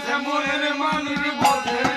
বোঝে মনের মানুষ বোঝে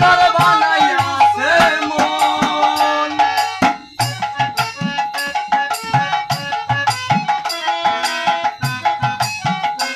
ভগবান